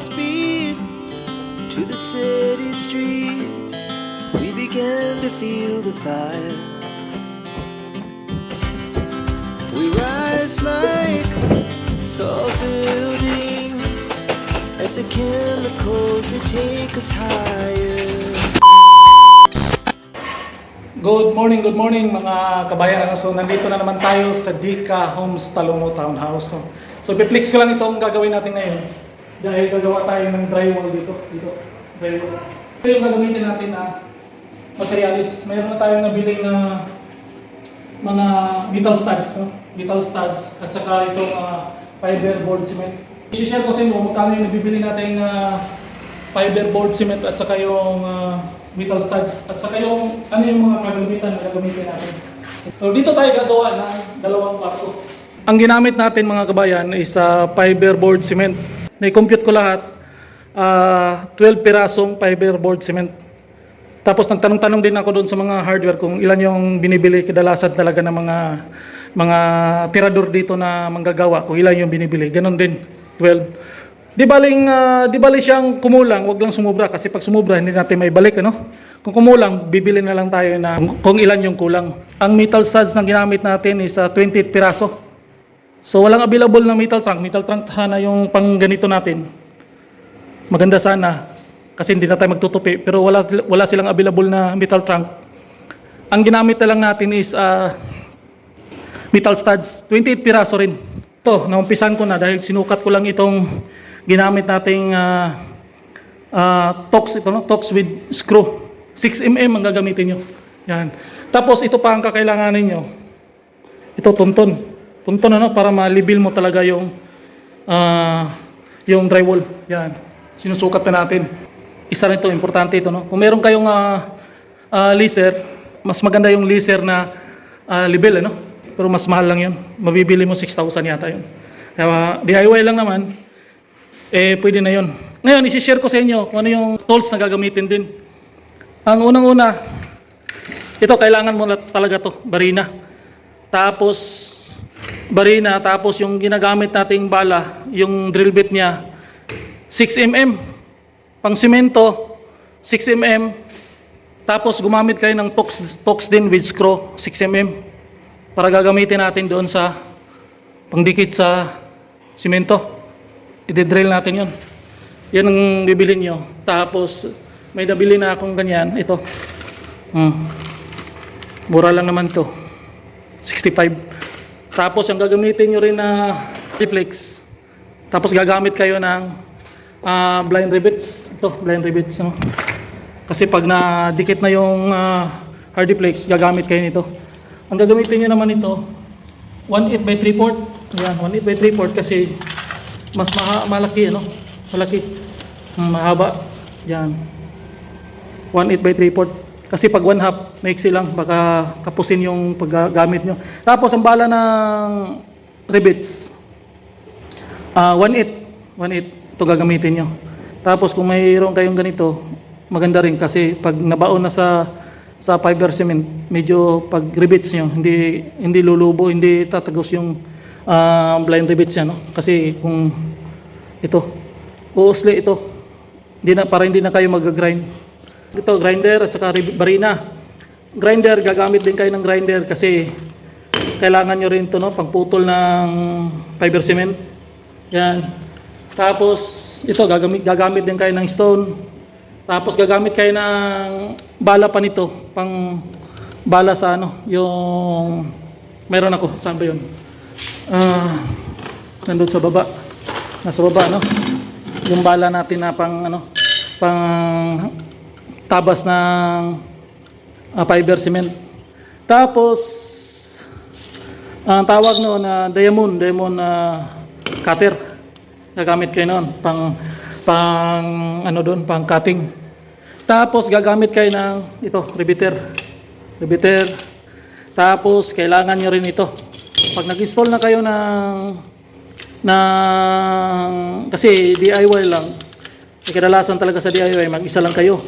speed to the city streets. We began to feel the fire. We rise like tall buildings as the chemicals they take us higher. Good morning, good morning mga kabayan. So nandito na naman tayo sa Dika Homes Talomo Townhouse. So, so ko lang itong gagawin natin ngayon. Dahil gagawa tayo ng drywall dito. Dito, drywall. Ito yung gagamitin natin na materialis. Mayroon na tayong nabili na mga metal studs, no? Metal studs at saka itong uh, fiberboard cement. I-share ko sa inyo magkano yung nabibili natin na fiberboard cement at saka yung ah, metal studs at saka yung ano yung mga kagamitan na gagamitin natin. So dito tayo gagawa ng dalawang kwarto. Ang ginamit natin mga kabayan is uh, fiberboard cement. Na-compute ko lahat, ah, 12 pirasong fiberboard cement. Tapos nagtanong-tanong din ako doon sa mga hardware kung ilan yung binibili kadalasan talaga ng mga mga tirador dito na manggagawa kung ilan yung binibili. Ganon din, 12. Di baling ah, di bali siyang kumulang, wag lang sumubra kasi pag sumubra hindi natin may balik ano. Kung kumulang, bibili na lang tayo na kung ilan yung kulang. Ang metal studs na ginamit natin is ah, 28 piraso. So walang available na metal trunk. Metal trunk sana yung pang ganito natin. Maganda sana kasi hindi na tayo magtutupi pero wala wala silang available na metal trunk. Ang ginamit na lang natin is ah, metal studs, 28 piraso rin. Ito, naumpisan ko na dahil sinukat ko lang itong ginamit nating ah ah, tox ito no, tox with screw. 6 mm ang gagamitin nyo. Yan. Tapos ito pa ang kakailanganin nyo. Ito tunton. Tunton ano para ma-level mo talaga yung ah yung drywall. Yan. Sinusukat na natin. Isa rin ito, importante ito. No? Kung meron kayong ah, ah, laser, mas maganda yung laser na ah, level. Ano? Pero mas mahal lang yun. Mabibili mo 6,000 yata yun. Kaya DIY lang naman, eh pwede na yun. Ngayon, isi-share ko sa inyo kung ano yung tools na gagamitin din. Ang unang-una, ito kailangan mo na talaga to, barina. Tapos, barina, tapos yung ginagamit nating bala, yung drill bit niya, 6mm. Pang simento, 6mm. Tapos gumamit kayo ng tox, tox din with screw, 6mm. Para gagamitin natin doon sa pangdikit sa simento. I-drill natin yon. Yan ang bibilin nyo. Tapos, may nabili na akong ganyan. Ito. Hmm. Mura lang naman to. 65. Tapos, ang gagamitin nyo rin na reflex. Tapos, gagamit kayo ng ah, blind rivets. Ito, blind rivets. No? Kasi pag nadikit na yung uh, hardiplex, gagamit kayo nito. Ang gagamitin nyo naman ito, 1/8 by 3 port. Yan, 1/8 by 3 port kasi mas maha, malaki, ano? Malaki. Mm, Mahaba. Yan. 1/8 by 3 port. Kasi pag 1 half, maiksi lang, baka kapusin yung paggamit nyo. Tapos ang bala ng rivets, ah 1/8. 1/8 ito gagamitin nyo. Tapos kung mayroon kayong ganito, maganda rin kasi pag nabaon na sa sa fiber cement, medyo pag rivets nyo, hindi hindi lulubo, hindi tatagos yung ah, blind rivets niya, no? Kasi kung ito, uusli ito, hindi na, para hindi na kayo mag-grind. Ito, grinder at saka barina. Grinder, gagamit din kayo ng grinder kasi kailangan nyo rin ito, no? Pagputol ng fiber cement. Yan. Tapos, ito, gagamit, gagamit din kayo ng stone. Tapos, gagamit kayo ng bala pa nito, pang bala sa ano, yung, meron ako, saan ba yun? Ah, nandun sa baba. Nasa baba, no? Yung bala natin na pang, ano, pang tabas ng ah, fiber cement. Tapos, ang tawag noon na diamond, diamond na cutter. Gagamit kayo noon pang pang ano doon, pang cutting. Tapos gagamit kayo ng ito, riveter. Riveter. Tapos kailangan nyo rin ito. Pag nag-install na kayo ng ng kasi DIY lang. eh, Kadalasan talaga sa DIY mag-isa lang kayo.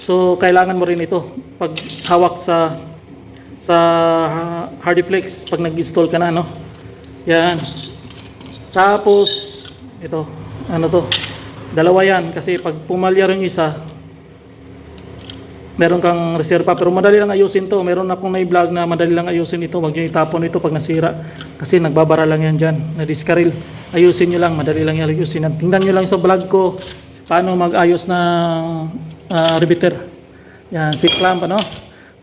So kailangan mo rin ito pag hawak sa sa Hardiflex pag nag-install ka na no. Yan. Tapos ito, ano to? Dalawa yan kasi pag pumalyar yung isa, meron kang reserva pero madali lang ayusin to. Meron akong na-vlog na madali lang ayusin ito. Huwag nyo itapon ito pag nasira. Kasi nagbabara lang yan dyan. Na-discarrel. Ayusin nyo lang. Madali lang yan ayusin. Tingnan nyo lang sa vlog ko paano mag-ayos ng ah, repeater. Yan, si clamp ano.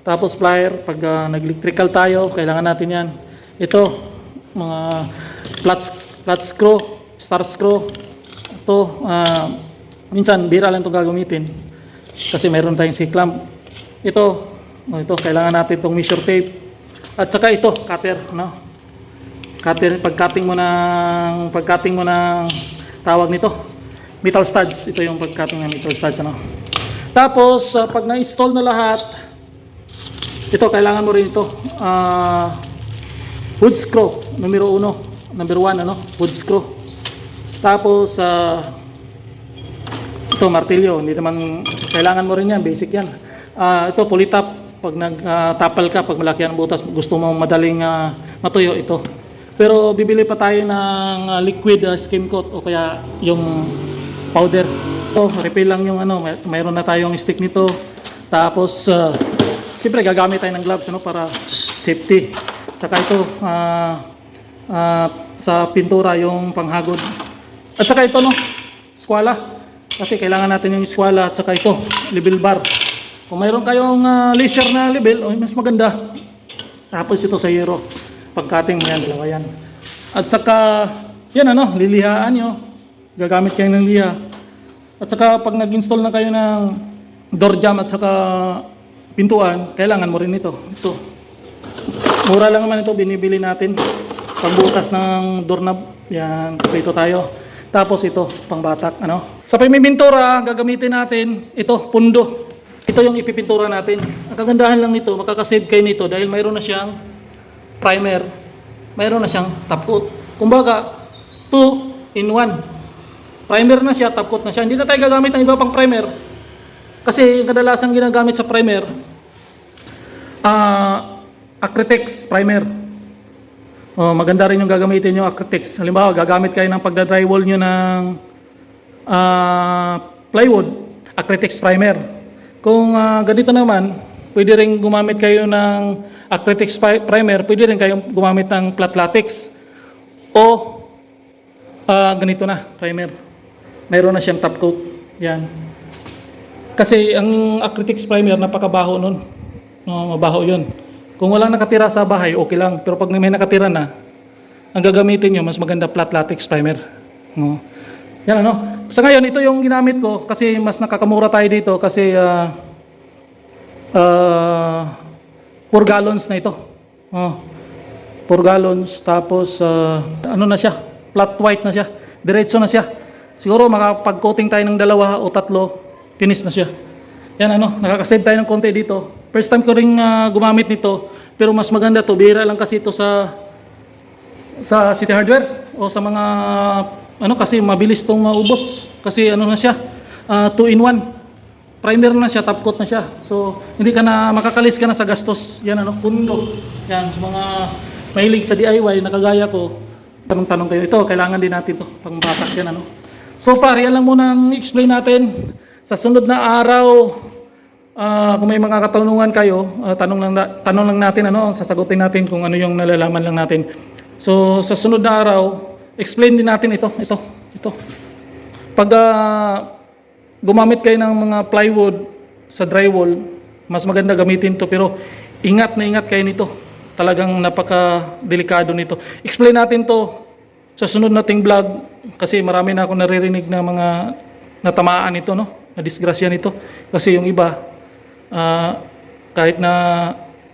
Tapos plier. Pag ah, nag-electrical tayo, kailangan natin yan. Ito, mga flat, flat screw, star screw. Ito, ah, minsan, bira lang itong gagamitin kasi meron tayong C-clamp. Ito, oh, ito kailangan natin itong measure tape. At saka ito, cutter, no? Cutter, pag-cutting mo ng pag-cutting mo ng tawag nito, metal studs. Ito yung pag-cutting ng metal studs, ano? Tapos, ah, pag na-install na lahat, ito, kailangan mo rin ito. ah wood screw, numero uno. Number one, ano? Wood screw. Tapos, ah ito, martilyo. Hindi naman, kailangan mo rin yan. Basic yan. Ah, ito, pulitap. Pag nagtapal ka, pag malaki ang butas, gusto mo madaling ah, matuyo, ito. Pero bibili pa tayo ng ah, liquid ah, skim coat o kaya yung powder. Ito, refill lang yung ano, may, mayroon na tayong stick nito. Tapos, ah, siyempre gagamit tayo ng gloves ano, para safety. Tsaka ito, ah, ah, sa pintura yung panghagod. At saka ito no, skwala. Kasi kailangan natin yung skwala at saka ito, level bar. Kung mayroon kayong ah, laser na level, oh, mas maganda. Tapos ito sa hero. Pagkating mo yan, dalawa yan. At saka, yan ano, lilihaan nyo. Gagamit kayo ng liha. At saka pag nag-install na kayo ng door jamb at saka pintuan, kailangan mo rin ito. Ito. Mura lang naman ito, binibili natin. Pagbukas ng doorknob, yan, ito tayo. Tapos ito, pangbatak, ano. Sa pamimintura, gagamitin natin, ito, pundo. Ito yung ipipintura natin. Ang kagandahan lang nito, makakasave kayo nito dahil mayroon na siyang primer, mayroon na siyang top coat. Kumbaga, 2 in 1. Primer na siya, top coat na siya. Hindi na tayo gagamit ng iba pang primer. Kasi yung kadalasang ginagamit sa primer, ah, Acrytex primer. Oh, maganda rin yung gagamitin yung Acrytex. Halimbawa, gagamit kayo ng pagda-drywall nyo ng ah, plywood, Acrytex primer. Kung ah, ganito naman, pwede rin gumamit kayo ng pi- primer, pwede rin kayong gumamit ng flat latex o ah, ganito na, primer. Mayroon na siyang top coat. Yan. Kasi ang Acrytex primer, napakabaho nun. No, mabaho yun. Kung walang nakatira sa bahay, okay lang. Pero pag may nakatira na, ang gagamitin nyo, mas maganda flat latex primer. No. Yan ano. Sa ngayon, ito yung ginamit ko kasi mas nakakamura tayo dito kasi ah ah 4 gallons na ito. Oh. 4 gallons tapos ah, ano na siya? Flat white na siya. Diretso na siya. Siguro makapag-coating tayo ng dalawa o tatlo, finish na siya. Yan ano, nakakasave tayo ng konti dito. First time ko rin ah, gumamit nito, pero mas maganda to. Bira lang kasi ito sa sa City Hardware o sa mga ano kasi mabilis tong maubos. Kasi ano na siya 2 in 1 primer na siya top coat na siya. So hindi ka na makakalis ka na sa gastos. Yan ano pundo. Yan sa mga mahilig sa DIY na kagaya ko. Tanong-tanong kayo. Ito kailangan din natin to. Pang batak yan ano so far yan lang muna ang explain natin sa sunod na araw Ah, kung may mga katanungan kayo, ah, tanong lang tanong lang natin ano, sasagutin natin kung ano yung nalalaman lang natin. So sa sunod na araw, explain din natin ito, ito, ito. Pag ah, gumamit kayo ng mga plywood sa drywall, mas maganda gamitin to pero ingat na ingat kayo nito. Talagang napaka-delikado nito. Explain natin to sa sunod nating vlog kasi marami na ako naririnig na mga natamaan nito no, na disgrasya nito. Kasi yung iba ah, kahit na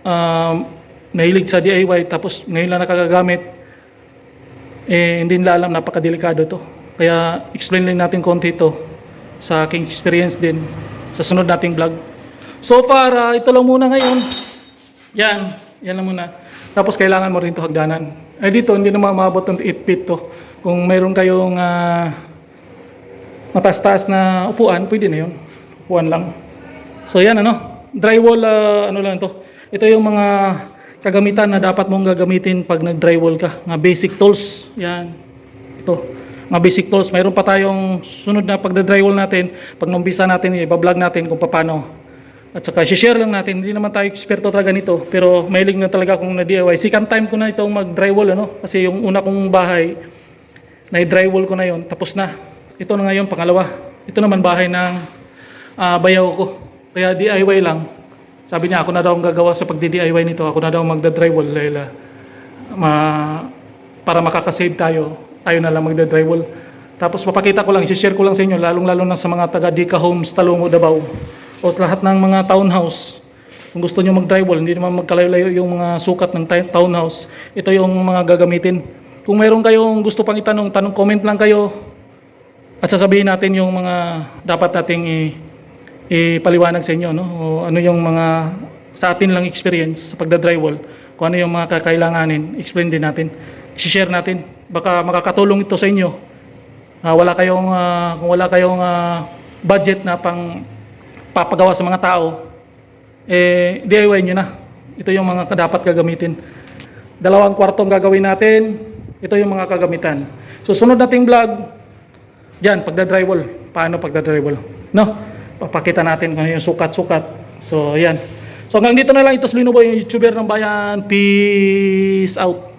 um, nahilig sa DIY tapos ngayon lang nakagagamit eh hindi nila alam napakadelikado to. Kaya explain lang natin konti ito sa aking experience din sa sunod nating vlog. So far ah, ito lang muna ngayon. Yan. Yan lang muna tapos kailangan mo rin to hagdanan eh dito hindi naman maabot ng 8 feet to kung mayroon kayong ah, mataas-taas na upuan pwede na yun upuan lang So yan ano, drywall ah, ano lang to. Ito yung mga kagamitan na dapat mong gagamitin pag nag-drywall ka. Mga basic tools. Yan. Ito. mga basic tools. Mayroon pa tayong sunod na pagda-drywall natin. Pag numbisa natin, i-vlog natin kung paano. At saka, share lang natin. Hindi naman tayo eksperto talaga nito. Pero mahilig na talaga akong na-DIY. Second time ko na itong mag-drywall. Ano? Kasi yung una kong bahay, na-drywall ko na yon Tapos na. Ito na ngayon, pangalawa. Ito naman bahay ng ah, bayaw ko. Kaya DIY lang. Sabi niya, ako na daw ang gagawa sa pagdi-DIY nito. Ako na daw magda-drywall. Dahil ah, ma, para makakasave tayo, tayo na lang magda-drywall. Tapos papakita ko lang, share ko lang sa inyo, lalong-lalo na sa mga taga Dika Homes, Talungo, Davao. Sa lahat ng mga townhouse. Kung gusto nyo mag-drywall, hindi naman magkalayo-layo yung mga sukat ng townhouse. Ito yung mga gagamitin. Kung mayroon kayong gusto pang itanong, tanong comment lang kayo. At sasabihin natin yung mga dapat nating ipaliwanag sa inyo. No? O ano yung mga sa atin lang experience sa pagda-drywall. Kung ano yung mga kakailanganin, explain din natin. I-share natin. Baka makakatulong ito sa inyo. Ah, wala kayong ah, kung wala kayong ah, budget na pang papagawa sa mga tao, eh DIY nyo na. Ito yung mga dapat gagamitin. Dalawang kwartong gagawin natin. Ito yung mga kagamitan. So sunod nating vlog, yan, pagda-drywall. Paano pagda-drywall? No? Papakita natin kung ano yung sukat-sukat. So, yan. So hanggang dito na lang. Ito si Lino Boy, yung YouTuber ng bayan. Peace out.